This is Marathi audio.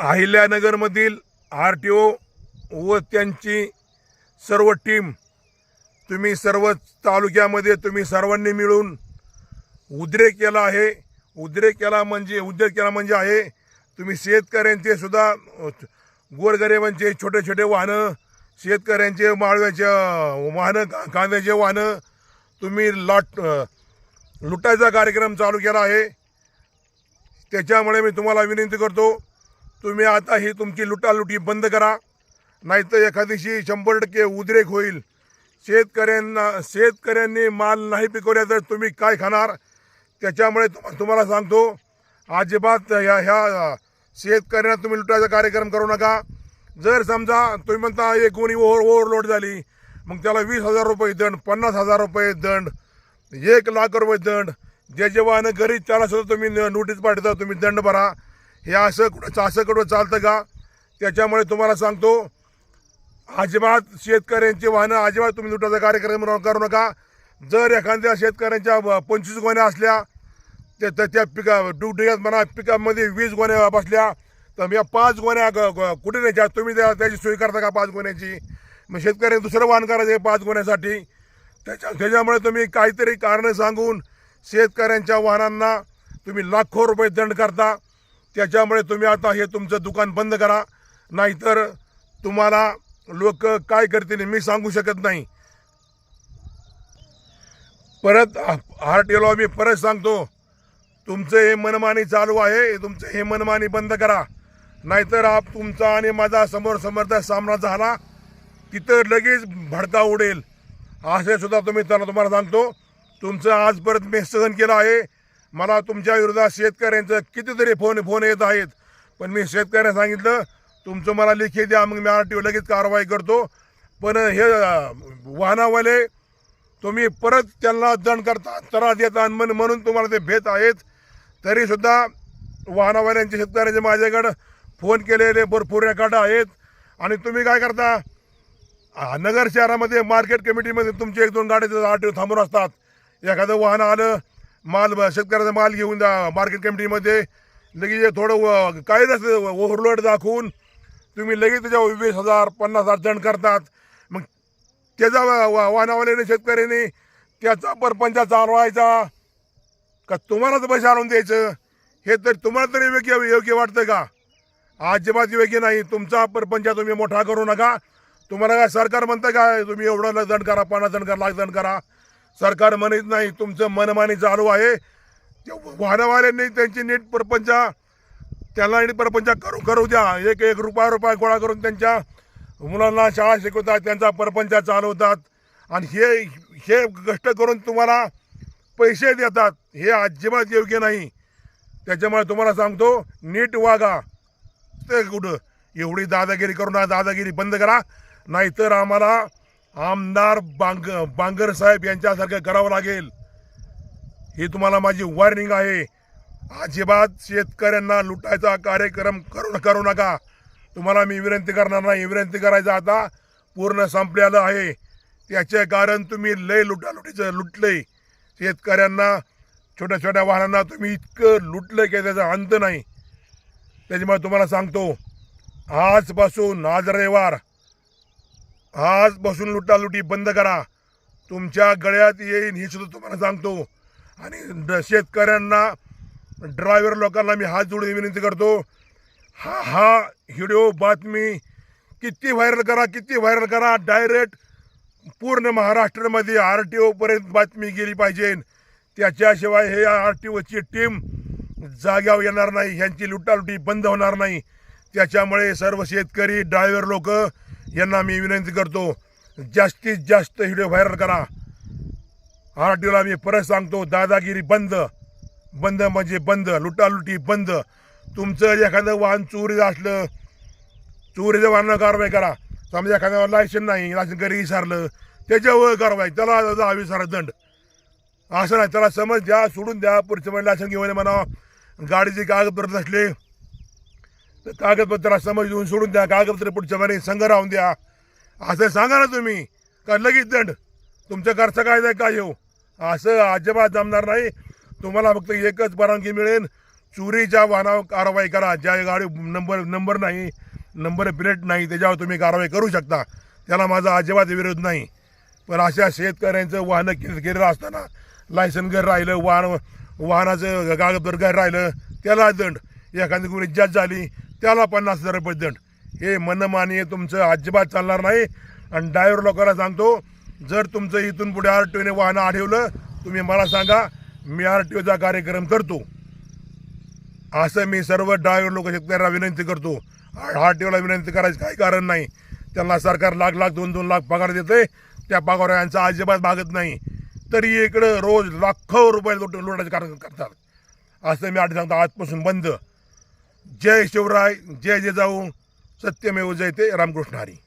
अहिल्यानगरमधील आर टी ओ व त्यांची सर्व टीम तुम्ही सर्व तालुक्यामध्ये तुम्ही सर्वांनी मिळून उद्रेक केला आहे. उद्रेक केला म्हणजे उद्रेक केला म्हणजे आहे. तुम्ही शेतकऱ्यांचे सुद्धा अ, गोरगरिबांचे छोटे छोटे वाहनं शेतकऱ्यांचे माळव्याचे वाहनं कांद्याचे वाहनं तुम्ही लाट लुटायचा कार्यक्रम चालू केला आहे. त्याच्यामुळे मी तुम्हाला विनंती करतो तुम्ही आता ही तुमची लुटालुटी बंद करा. नाहीतर एखादीशी शंभर टक्के उद्रेक होईल. शेतकऱ्यांना शेतकऱ्यांनी माल नाही पिकवल्या तर तुम्ही काय खाणार? त्याच्यामुळे तुम- तुम्हाला सांगतो अजिबात ह्या ह्या शेतकऱ्यांना तुम्ही लुटायचा कार्यक्रम करू नका. जर समजा तुम्ही म्हणता एक कोणी ओव्हर ओव्हरलोड झाली. मग त्याला वीस हजार रुपये दंड पन्नास हजार रुपये दंड एक लाख रुपये दंड. जे जेव्हा घरी त्याला सुद्धा तुम्ही नोटीस पाठवता तुम्ही दंड भरा. हे असं कुठं असं कुठं चालतं का? त्याच्यामुळे तुम्हाला सांगतो अजिबात शेतकऱ्यांची वाहनं अजिबात तुम्ही लुटाचा कार्यक्रम करू नका. जर एखाद्या शेतकऱ्यांच्या पंचवीस गोण्या असल्या त्या त्या- त्या पिका डुगडुग्यात म्हणा पिकामध्ये वीस गोण्या बसल्या तर या पाच गोण्या ग- कुठे न्यायच्या? तुम्ही त्या त्याची सोय करता का पाच गोण्याची? मग शेतकऱ्यांनी दुसरं वाहन करायचं आहे पाच गोण्यासाठी. त्याच्या त्याच्यामुळे तुम्ही काहीतरी कारणं सांगून शेतकऱ्यांच्या वाहनांना तुम्ही लाखो रुपये दंड करता. त्याच्यामुळे तुम्ही आता हे तुमचं दुकान बंद करा. नाहीतर तुम्हाला लोक काय करतील मी सांगू शकत नाही. परत हार्ट येलो मी परत सांगतो. तुमचं हे मनमानी चालू आहे तुमचं हे मनमानी बंद करा. नाहीतर आप तुमचा आणि माझा समोर समोरचा सामना झाला तिथं लगेच भडका उडेल. असे सुद्धा तुम्ही त्यांना तुम्हाला सांगतो. तुमचं आजपर्यंत मी सहन केलं आहे. मला तुमच्या विरोधात शेतकऱ्यांचं कितीतरी फोन फोन येत आहेत. पण मी शेतकऱ्यांना सांगितलं तुमचं मला लिखी द्या मग मी आर टी लगेच कारवाई करतो. पण हे वाहनावाले तुम्ही परत त्यांना दंड करता त्रास देता म्हण- म्हणून तुम्हाला ते भेट आहेत. तरीसुद्धा वाहनवाल्यांचे शेतकऱ्यांचे माझ्याकडं फोन केलेले भरपूर रेकॉर्ड आहेत. आणि तुम्ही काय करता? नगर शहरामध्ये मार्केट कमिटीमध्ये तुमचे एक दोन गाड्या आठ थांबून असतात. एखादं वाहन आलं माल शेतकऱ्याचा माल घेऊन जा मार्केट कमिटीमध्ये लगेच हे थोडं काही काय नसतं ओव्हरलोड दाखवून तुम्ही लगेच त्याच्या वीस हजार पन्नास हजार जण करतात. मग त्याचा वा- वाहनावाल्याने शेतकऱ्याने त्याचा परपंच चालवायचा. का तुम्हालाच पैसे आणून द्यायचं? हे तर तुम्हाला तरी योग्य योग्य वाटतं का? अजिबात योग्य नाही. तुमचा परपंच तुम्ही मोठा करू नका. तुम्हाला काय सरकार म्हणतं काय तुम्ही एवढं दंड करा पन्नास जण करा लाख जण करा सरकार म्हणत नाही तुमचं मनमानी चालू आहे. ते वाहनवाल्यांनी त्यांची नीट परपंच त्यांना नीट परपंच करू करू द्या. एक एक रुपया रुपया गोळा करून त्यांच्या मुलांना शाळा शिकवतात त्यांचा परपंच चालवतात. आणि हे हे कष्ट करून तुम्हाला पैसे देतात. हे अजिबात योग्य नाही. त्याच्यामुळे तुम्हाला सांगतो नीट वागा. ते कुठं? एवढी दादागिरी करू ना दादागिरी बंद करा. नाहीतर आम्हाला आमदार बांग बांगर साहेब यांच्यासारखं करावं लागेल. ही तुम्हाला माझी वॉर्निंग आहे. अजिबात शेतकऱ्यांना लुटायचा कार्यक्रम करू करू नका. तुम्हाला मी विनंती करणार नाही. विनंती करायचं आता पूर्ण संपलेलं आहे. त्याचे कारण तुम्ही लय लुटालुटीचं लुटलंय. शेतकऱ्यांना छोट्या छोट्या वाहनांना तुम्ही इतकं लुटलं की त्याचा अंत नाही. त्याच्यामुळे तुम्हाला सांगतो आजपासून आज रविवार आजपासून लुटालुटी बंद करा. तुमच्या गळ्यात येईन हे सुद्धा तुम्हाला सांगतो. आणि शेतकऱ्यांना ड्रायव्हर लोकांना मी हात जोडून विनंती करतो. हा हा व्हिडिओ बातमी किती व्हायरल करा किती व्हायरल करा. डायरेक्ट पूर्ण महाराष्ट्रामध्ये आर टी ओपर्यंत बातमी गेली पाहिजे. त्याच्याशिवाय हे आर टी ओची टीम जाग्यावर येणार नाही. ह्यांची लुटालुटी बंद होणार नाही. त्याच्यामुळे सर्व शेतकरी ड्रायव्हर लोक यांना मी विनंती करतो जास्तीत जास्त व्हिडिओ व्हायरल करा. आर टी ओला मी परत सांगतो दादागिरी बंद. बंद म्हणजे बंद लुटालुटी बंद. तुमचं एखादं वाहन चोरीचं असलं चोरीचं वाहनं कारवाई करा. समजा एखाद्यावर लायसन नाही लायसन घरी विसारलं त्याच्यावर कारवाई. त्याला दहा वीस दंड. असं नाही त्याला समज द्या सोडून द्या पुढच्या महिने लायसन घेऊन म्हणा. गाडीचे कागदपत्र नसले कागदपत्र समज देऊन सोडून द्या कागदपत्र पुढच्या महिने संघ राहून द्या. असं सांगा ना तुम्ही. का लगेच दंड? तुमच्या घरचा कायदा काय येऊ? असं अजिबात जमणार नाही. तुम्हाला फक्त एकच परवानगी मिळेल. चोरीच्या वाहनावर कारवाई करा. ज्या गाडी नंबर नंबर नाही नंबर प्लेट नाही त्याच्यावर तुम्ही कारवाई करू शकता. त्याला माझा अजिबात विरोध नाही. पण अशा शेतकऱ्यांचं वाहनं केलं केलेलं असताना लायसन घर राहिलं वाहन वाहनाचं कागदपत्र घर राहिलं त्याला दंड. एखादी कोणी जज झाली त्याला पन्नास हजार रुपये दंड. हे मनमानी तुमचं अजिबात चालणार नाही. आणि ड्रायव्हर लोकांना सांगतो जर तुमचं इथून पुढे आर टी ओने वाहनं आढळलं तुम्ही मला सांगा मी आर टी ओचा कार्यक्रम करतो. असं मी सर्व ड्रायव्हर लोक शेतकऱ्यांना विनंती करतो. आर टी ओला विनंती करायचं काही कारण नाही. त्यांना सरकार लाख लाख दोन दोन लाख पगार देते त्या पगार यांचा अजिबात भागत नाही. तरी इकडं रोज लाखो रुपये लुट लुटायचं कारण करतात. असं मी आठ सांगतो आजपासून बंद. जय शिवराय जय जिजाऊ सत्यमेव जयते रामकृष्ण हरी.